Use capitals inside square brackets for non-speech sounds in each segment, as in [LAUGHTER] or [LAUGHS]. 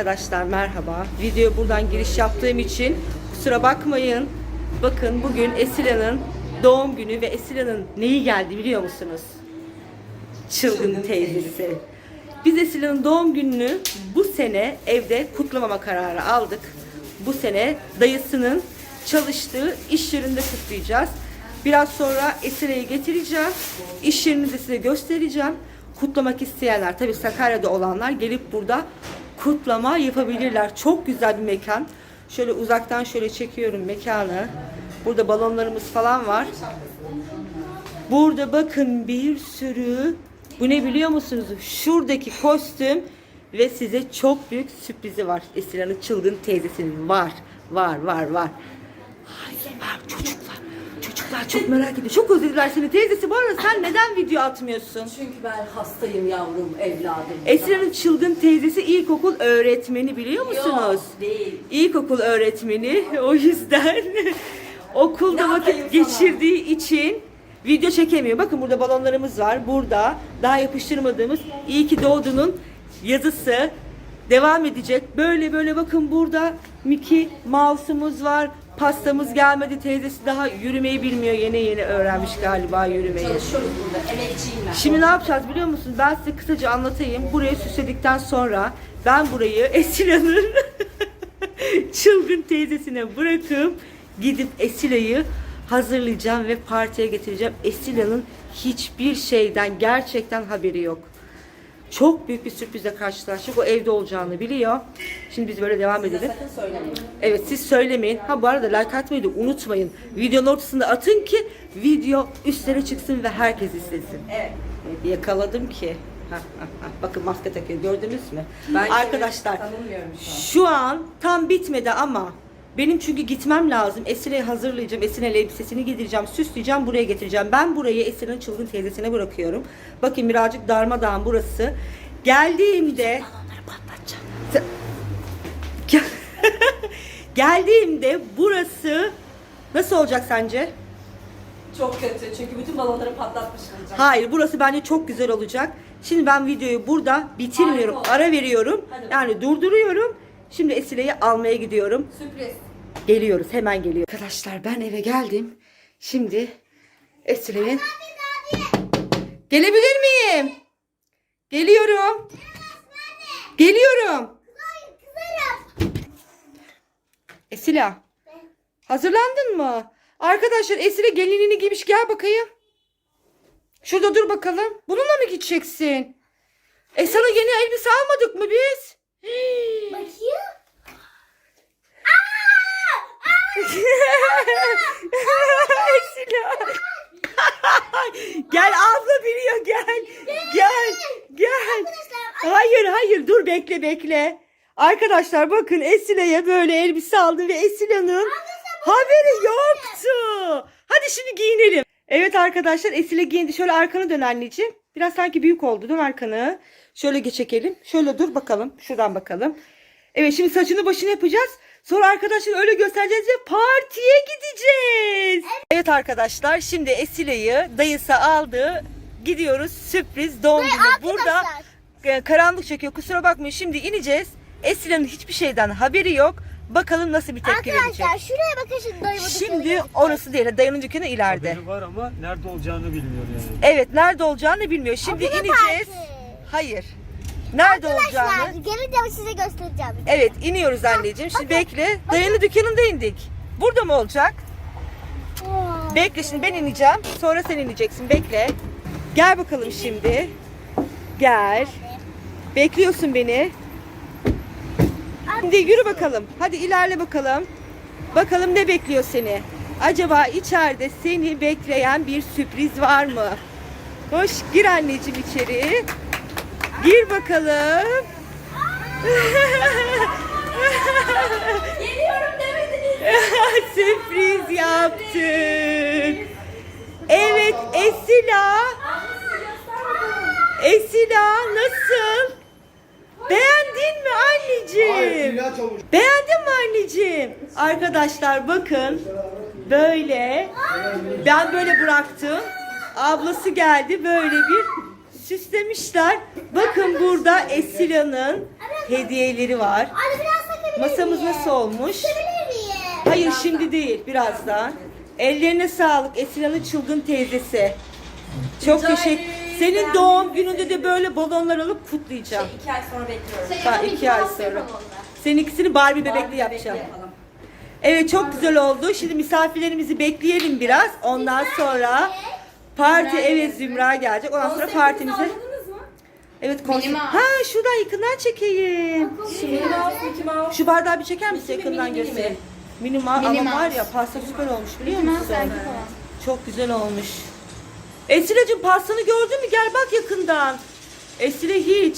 Arkadaşlar merhaba. Video buradan giriş yaptığım için kusura bakmayın. Bakın bugün Esila'nın doğum günü ve Esila'nın neyi geldi biliyor musunuz? Çılgın teyzesi. Biz Esila'nın doğum gününü bu sene evde kutlamama kararı aldık. Bu sene dayısının çalıştığı iş yerinde kutlayacağız. Biraz sonra Esila'yı getireceğim. İş yerini de size göstereceğim. Kutlamak isteyenler, tabii Sakarya'da olanlar gelip burada kutlama yapabilirler. Çok güzel bir mekan. Şöyle uzaktan şöyle çekiyorum mekanı. Burada balonlarımız falan var. Burada bakın bir sürü bu ne biliyor musunuz? Şuradaki kostüm ve size çok büyük sürprizi var. Esra'nın çılgın teyzesinin var. Var var var. Hayır var çocuklar. Çocuklar çok merak ediyor. Çok özlediler seni. Teyzesi bu arada sen neden video atmıyorsun? Çünkü ben hastayım yavrum, evladım. Esra'nın çılgın teyzesi ilkokul öğretmeni biliyor musunuz? Yok, değil. İlkokul öğretmeni. [LAUGHS] O yüzden [LAUGHS] okulda Ne vakit yapayım geçirdiği için video çekemiyor. Bakın burada balonlarımız var. Burada daha yapıştırmadığımız İyi ki doğdunun yazısı devam edecek. Böyle böyle bakın burada Mickey Mouse'umuz var. Pastamız gelmedi. Teyzesi daha yürümeyi bilmiyor. Yeni yeni öğrenmiş galiba yürümeyi. Çalışıyoruz burada, emekçiyim ben. Şimdi ne yapacağız biliyor musun? Ben size kısaca anlatayım. Burayı süsledikten sonra ben burayı [LAUGHS] Esila'nın [LAUGHS] çılgın teyzesine bırakıp gidip Esila'yı hazırlayacağım ve partiye getireceğim. Esila'nın hiçbir şeyden gerçekten haberi yok. Çok büyük bir sürprizle karşılaştık. O evde olacağını biliyor. Şimdi biz böyle devam edelim. sakın söylemeyin. Evet siz söylemeyin. Ha bu arada like atmayı da unutmayın. Videonun ortasında atın ki video üstlere çıksın ve herkes izlesin. Evet. Evet, yakaladım ki. Ha, ha, ha. Bakın maske takıyor gördünüz mü? Ben Arkadaşlar şu an tam bitmedi ama benim çünkü gitmem lazım. Esire'yi hazırlayacağım. Esire'nin elbisesini giydireceğim, süsleyeceğim, buraya getireceğim. Ben burayı Esire'nin çılgın teyzesine bırakıyorum. Bakın birazcık darmadağın burası. Geldiğimde... Sen- Gel- [LAUGHS] Geldiğimde burası nasıl olacak sence? Çok kötü çünkü bütün balonları patlatmış olacağım. Hayır burası bence çok güzel olacak. Şimdi ben videoyu burada bitirmiyorum. Harika. Ara veriyorum. Hadi Yani durduruyorum. Şimdi Esile'yi almaya gidiyorum. Sürpriz. Geliyoruz hemen geliyor. Arkadaşlar ben eve geldim. Şimdi Esile'nin... Gelebilir miyim? Geliyorum. Geliyorum. Esila. Hazırlandın mı? Arkadaşlar Esile gelinini giymiş gel bakayım. Şurada dur bakalım. Bununla mı gideceksin? E sana yeni elbise almadık mı biz? Hii. Bakayım. Esila. gel abla biliyor gel. Gel. Gel. Hayır hayır dur bekle bekle. Arkadaşlar bakın Esile'ye böyle elbise aldı ve Esile'nin haberi yoktu. Hadi şimdi giyinelim. Evet arkadaşlar Esile giyindi. Şöyle arkanı dön anneciğim. Biraz sanki büyük oldu. Dön arkanı. Şöyle çekelim. Şöyle dur bakalım. Şuradan bakalım. Evet şimdi saçını başını yapacağız. Sonra arkadaşlar öyle göstereceğiz ve partiye gideceğiz. Evet arkadaşlar şimdi Esile'yi dayısı aldı. Gidiyoruz sürpriz doğum günü. Burada karanlık çekiyor kusura bakmayın. Şimdi ineceğiz. Esile'nin hiçbir şeyden haberi yok. Bakalım nasıl bir tepki verecek. Arkadaşlar şuraya bakın şimdi dayımı Şimdi orası değil. Dayının dükkanı ileride. Haberi var ama nerede olacağını bilmiyor yani. Evet nerede olacağını bilmiyor. Şimdi Okula ineceğiz. parkı. Hayır. Nerede Arkadaşlar olacağını. gelince size göstereceğim. Evet iniyoruz anneciğim. Şimdi bekle. Dayının dükkanında indik. Burada mı olacak? Bekle şimdi ben ineceğim. Sonra sen ineceksin. Bekle. Gel bakalım şimdi. Gel. Bekliyorsun beni. Şimdi yürü bakalım. Hadi ilerle bakalım. Bakalım ne bekliyor seni? Acaba içeride seni bekleyen bir sürpriz var mı? Hoş gir anneciğim içeri. Gir bakalım. Geliyorum demediniz. [LAUGHS] Sürpriz yaptık. Evet Esila. Esila nasıl? Beğendin mi anneciğim? Beğendin mi anneciğim? Arkadaşlar bakın. Böyle. Ben böyle bıraktım. Ablası geldi böyle bir süslemişler. Bakın burada Esile'nin hediyeleri var. Masamız nasıl olmuş? Hayır şimdi değil birazdan. Ellerine sağlık Esile'nin çılgın teyzesi. Çok teşekkür. Senin doğum gününde de böyle balonlar alıp kutlayacağım. Şey, iki ay sonra bekliyorum. Daha iki ay sonra. Seninkisini Barbie bebekli Barbie yapacağım. bebekli yapalım. Evet çok güzel oldu. Şimdi misafirlerimizi bekleyelim biraz. Ondan sonra parti evet Zümra gelecek. Ondan sonra partimize? Evet konsept. Ha şuradan yakından çekeyim. Şu bardağı bir çeker misin yakından göstereyim. mini. Mini ma- ama var ya pasta süper olmuş biliyor musun? Çok güzel olmuş. Esile'cim pastanı gördün mü? Gel bak yakından. Esile hiç.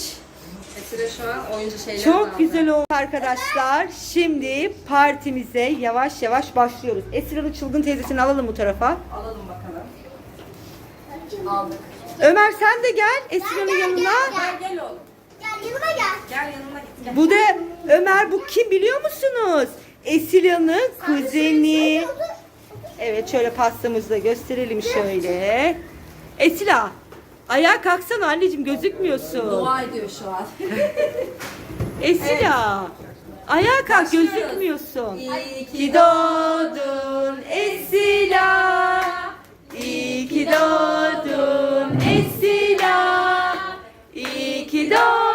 Esile şu an oyuncu şeyler Çok güzel oldu arkadaşlar. Şimdi partimize yavaş yavaş başlıyoruz. Esile'nin çılgın teyzesini alalım bu tarafa. Alalım bakalım. Aldık. Ömer sen de gel Esile'nin yanına. Gel gel oğlum. Gel yanıma gel. Gel yanına git. Gel. Bu da Ömer bu kim biliyor musunuz? Esile'nin kuzeni. Evet şöyle pastamızı da gösterelim şöyle. Esila ayağa kalksana anneciğim gözükmüyorsun. Dua ediyor şu an. [LAUGHS] Esila ayağa kalk Başlıyoruz. gözükmüyorsun. İyi ki ki doğdun Esila. İyi ki doğdun Esila. İyi ki doğdun,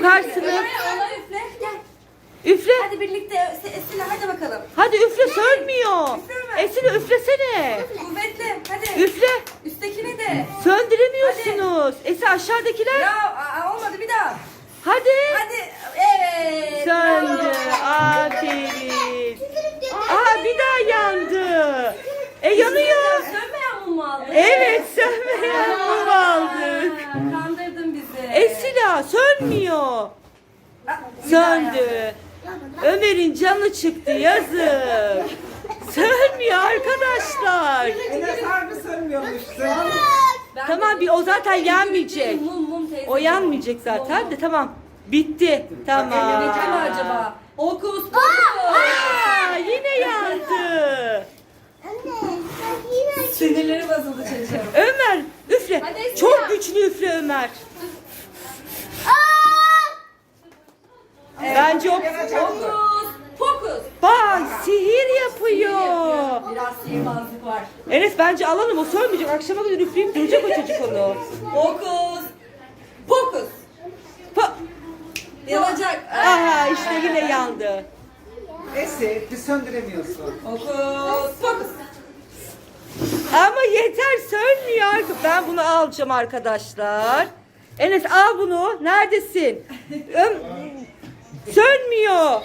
üfle. Ömer, Ona üfle. Gel. üfle. Hadi birlikte Esile hadi bakalım. Hadi üfle sönmüyor. Üfleme. Esila üflesene. Kuvvetli. Hadi. Üfle. Üsttekini de. Söndüremiyorsunuz. Esi aşağıdakiler. Ya olmadı bir daha. Hadi. Hadi. Evet. Söndü. Aferin. Aa bir daha yandı. E yanıyor. Sönmeyen mum mu aldın? Evet sönmeyen mum aldık. Ha, Kandırdın bizi. Esila sönmüyor. Söndü. Ömer'in canı çıktı yazık. Sönmüyor arkadaşlar. Enes harbi Tamam bir o zaten teyze. O yanmayacak zaten de tamam. Bitti. Tamam. Mi acaba? Okus pokus. Aa, yine yandı. Anne sen yine Sinirleri bozuldu çocuğum. Ömer üfle. Hadi Esra. Çok güçlü üfle Ömer. Bence o Okus pokus. bak sihir yapıyor. Biraz sihirbazlık var. Enes bence alalım o sönmeyecek. Akşama kadar üfleyip duracak o çocuk onu. Okus pokus. Pa- Yanacak. Aha işte yine yandı. Esi bir söndüremiyorsun. Okus pokus. Ama yeter sönmüyor. arka- Ben bunu alacağım arkadaşlar. Enes al bunu. Neredesin? Öm- Sönmüyor.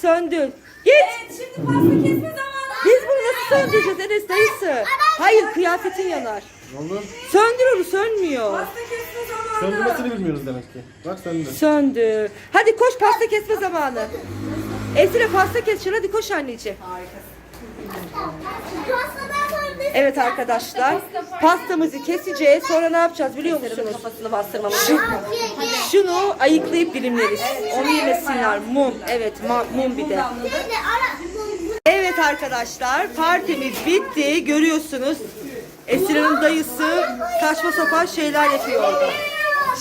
Söndü. Git. Evet şimdi pasta kesme zamanı. Biz bunu nasıl söndüreceğiz Enes dayısı? Hayır kıyafetin yanar. Oğlum Söndür onu sönmüyor. Pasta kesme zamanı. söndürmesini bilmiyoruz demek ki. Bak sen de. Söndü. Hadi koş pasta kesme zamanı. Esra pasta keseceksin hadi koş anneciğim. sonra ne? Evet arkadaşlar pastamızı keseceğiz. Sonra ne yapacağız biliyor musunuz? Kafasını bastırmamız Şu, şunu ayıklayıp dilimleriz. Onu yemesinler. Mum. Evet mum bir de. Evet arkadaşlar partimiz bitti. Görüyorsunuz Esra'nın dayısı saçma sapan şeyler yapıyor orada.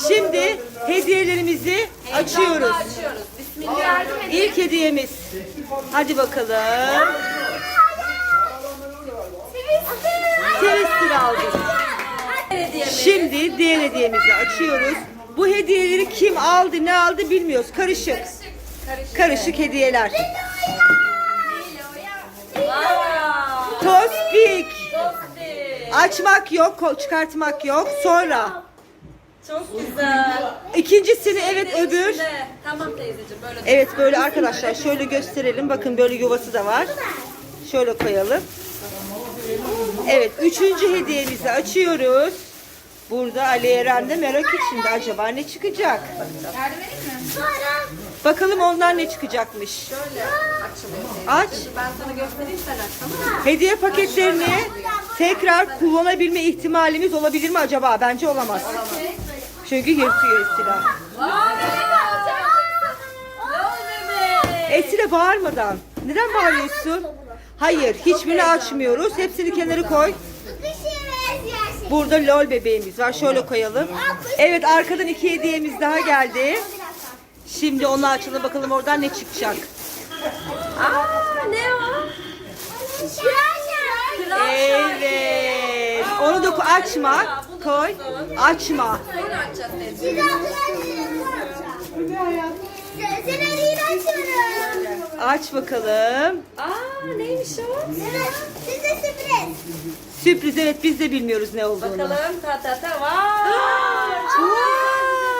Şimdi hediyelerimizi açıyoruz. Açıyoruz. Bismillah. İlk hediyemiz. Hadi bakalım. Twister aldık. Şimdi diğer hediyemizi açıyoruz. Bu hediyeleri kim aldı ne aldı bilmiyoruz. Karışık. Karışık hediyeler. Wow. Tospik. Açmak yok, çıkartmak yok. Sonra Çok güzel. ikincisini evet öbür. Tamam teyzeciğim böyle. Evet böyle arkadaşlar şöyle gösterelim. Bakın böyle yuvası da var. Şöyle koyalım. Evet üçüncü hediyemizi açıyoruz. Burada Ali Eren de merak içinde. Acaba ne çıkacak? Bakalım ondan ne çıkacakmış. Şöyle. Aç. Ben sana göstereyim sen? Hediye paketlerini tekrar kullanabilme ihtimalimiz olabilir mi acaba? Bence olamaz. Çünkü yırtıyor Esila. Esile bağırmadan. Neden bağırıyorsun? Hayır, hiçbirini açmıyoruz. Hepsini kenara koy. Burada lol bebeğimiz var. Şöyle koyalım. Evet, arkadan iki hediyemiz daha geldi. Şimdi onu açalım bakalım oradan ne çıkacak. Aa ne o? Evet. Onu da açma. Koy. Açma. Sonra açacağız. Sen açıyorum. Aç bakalım. Aa neymiş o? Evet, size sürpriz. Sürpriz evet biz de bilmiyoruz ne olduğunu. Bakalım ta ta ta. Vay.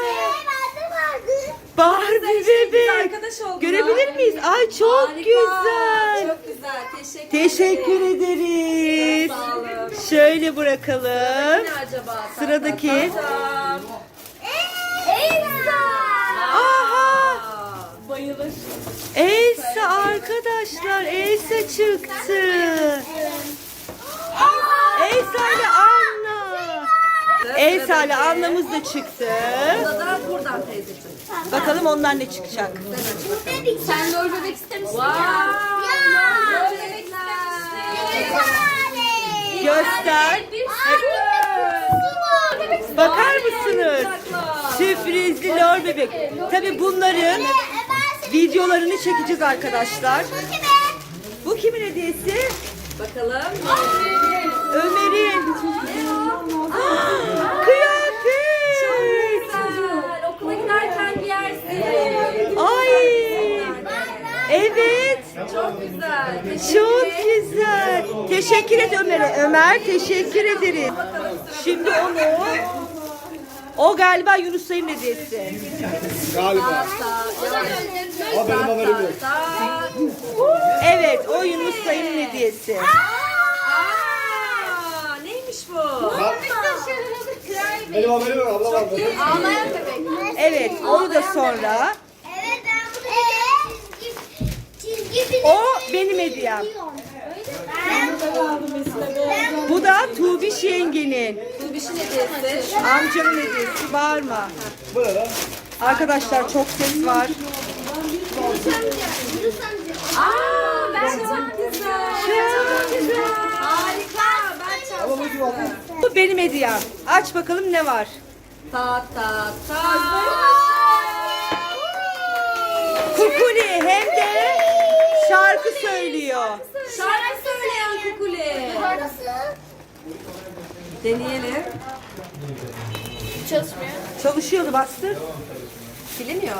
Ee, vardı vardı. Barbie Biz bebek. arkadaş olduk. Görebilir miyiz? Ay çok Harika, güzel. Çok güzel. Teşekkür, Teşekkür ederim. ederiz. Sağ olun. Şöyle bırakalım. Ne acaba? Ta ta Sıradaki. ta ta. Elsa. Aha! Aa, Bayılır. Elsa arkadaşlar. Elsa çıktı. Elsa ile Anna. Elsa ile Anna'mız da çıktı. Burada da buradan teyzeciğim. Bakalım ondan ne çıkacak. Sen lol bebek istemişsin Ya. Lol bebekler. Göster. Bakar mısınız? Sürprizli lor bebek. Tabi bunların videolarını çekeceğiz arkadaşlar. Bu kimin hediyesi? Bakalım. Ömer'in. Kıyafet. Okula giderken giyersin. Ay. Evet. Çok güzel. Çok güzel. Teşekkür et Ömer'e. Ömer teşekkür ederiz. Şimdi onu o galiba Yunus Sayın hediyesi. Galiba. Ama benim haberim yok. Evet o Yunus Sayın hediyesi. Aa, neymiş bu? Benim haberim yok. Abla vardı. Ağlayan bebek. Evet onu da sonra. Evet ben bunu çizgi, çizgi film O benim hediyem. Bu da Tuğbiş yengenin. Bir şey hediyesi. Amcanın hediyesi. Ne lan? Arkadaşlar çok ses var. Aa, ben çok güzel. Çok güzel. Harika. Ben çok güzel. Bu benim hediyem. Aç bakalım ne var. Ta ta ta. Kukuli hem de şarkı söylüyor. Şarkı söyleyen kukuli. Deneyelim. Çalışıyordu bastır. Bilinmiyor.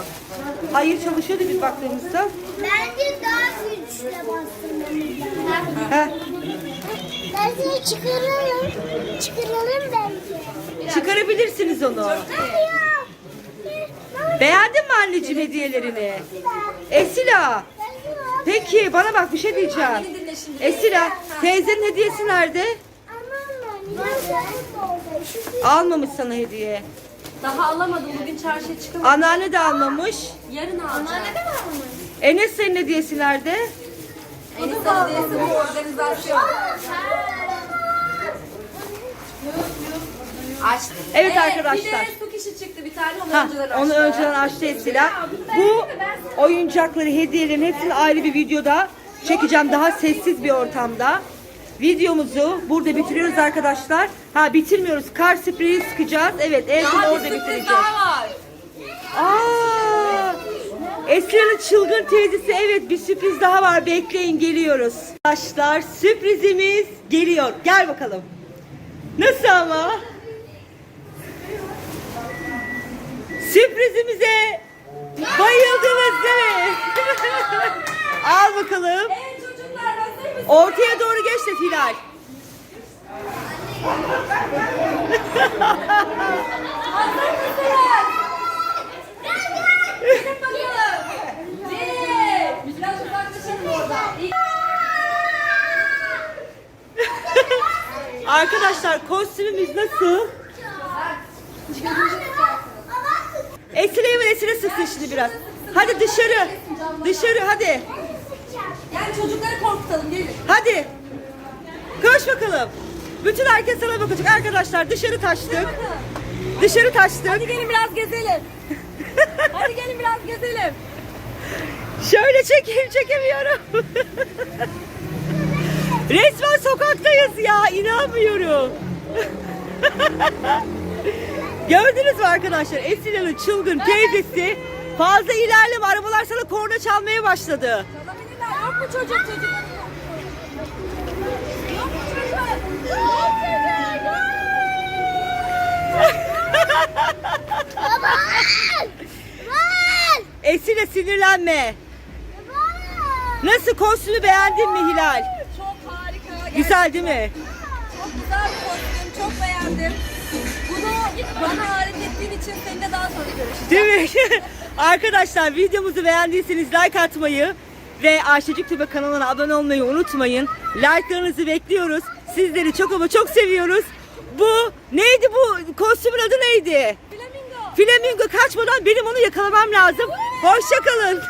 Hayır çalışıyordu biz baktığımızda. Bence daha güçle bastırmamız Heh. Bence çıkaralım. Çıkaralım bence. Çıkarabilirsiniz onu. Beğendin mi anneciğim hediyelerini? Esila. Peki bana bak bir şey diyeceğim. Esila teyzenin hediyesi nerede? Almamış sana hediye. Daha alamadım. Bugün çarşıya çıkamadım. Anneanne de almamış. Yarın alacağım. Enes senin hediyesi nerede? Enis hediyesi bu organizasyon. Açtım. Evet arkadaşlar. Bir de su kişi çıktı bir tane. Onu Ha, önceden açtı. onu önceden açtı Esila. Bu oyuncakları, hediyelerin hepsini ayrı bir videoda çekeceğim. Daha sessiz bir ortamda. Videomuzu burada bitiriyoruz arkadaşlar. Ha bitirmiyoruz. Kar spreyi sıkacağız. Evet en son orada bitireceğiz. var. Aa! Esra'nın çılgın teyzesi evet bir sürpriz daha var. Bekleyin geliyoruz. Arkadaşlar sürprizimiz geliyor. Gel bakalım. Nasıl ama? Sürprizimize bayıldınız değil mi? [LAUGHS] Al bakalım. Evet çocuklar hazır mısınız? Ortaya doğru geç de Hilal. Arkadaşlar kostümümüz nasıl? Esile ve Esile sıksın şimdi biraz. Hadi dışarı. Dışarı hadi. Yani çocukları korkutalım gelin. Hadi. Koş bakalım. Bütün herkes sana bakacak. Arkadaşlar dışarı taştık. Dışarı taştık. Hadi gelin biraz gezelim. [LAUGHS] Hadi gelin biraz gezelim. Şöyle çekeyim çekemiyorum. [LAUGHS] Resmen sokaktayız ya inanmıyorum. [LAUGHS] Gördünüz mü arkadaşlar Esile'nin çılgın teyzesi fazla ilerleme arabalar sana korna çalmaya başladı. Yok mu çocuk çocuk? Yok mu çocuk? Yok çocuk. Var. Esile sinirlenme. Nasıl kostümü beğendin mi Hilal? Çok harika. Gerçekten. Güzel değil mi? Çok güzel bir kostüm. Çok beğendim. Bunu bana öğrettiğin için seninle daha sonra görüşeceğiz. Değil mi? [LAUGHS] Arkadaşlar videomuzu beğendiyseniz like atmayı ve Ayşecik Tübe kanalına abone olmayı unutmayın. Like'larınızı bekliyoruz. Sizleri çok ama çok seviyoruz. Bu neydi bu kostümün adı neydi? Flamingo. Flamingo kaçmadan benim onu yakalamam lazım. Hoşçakalın.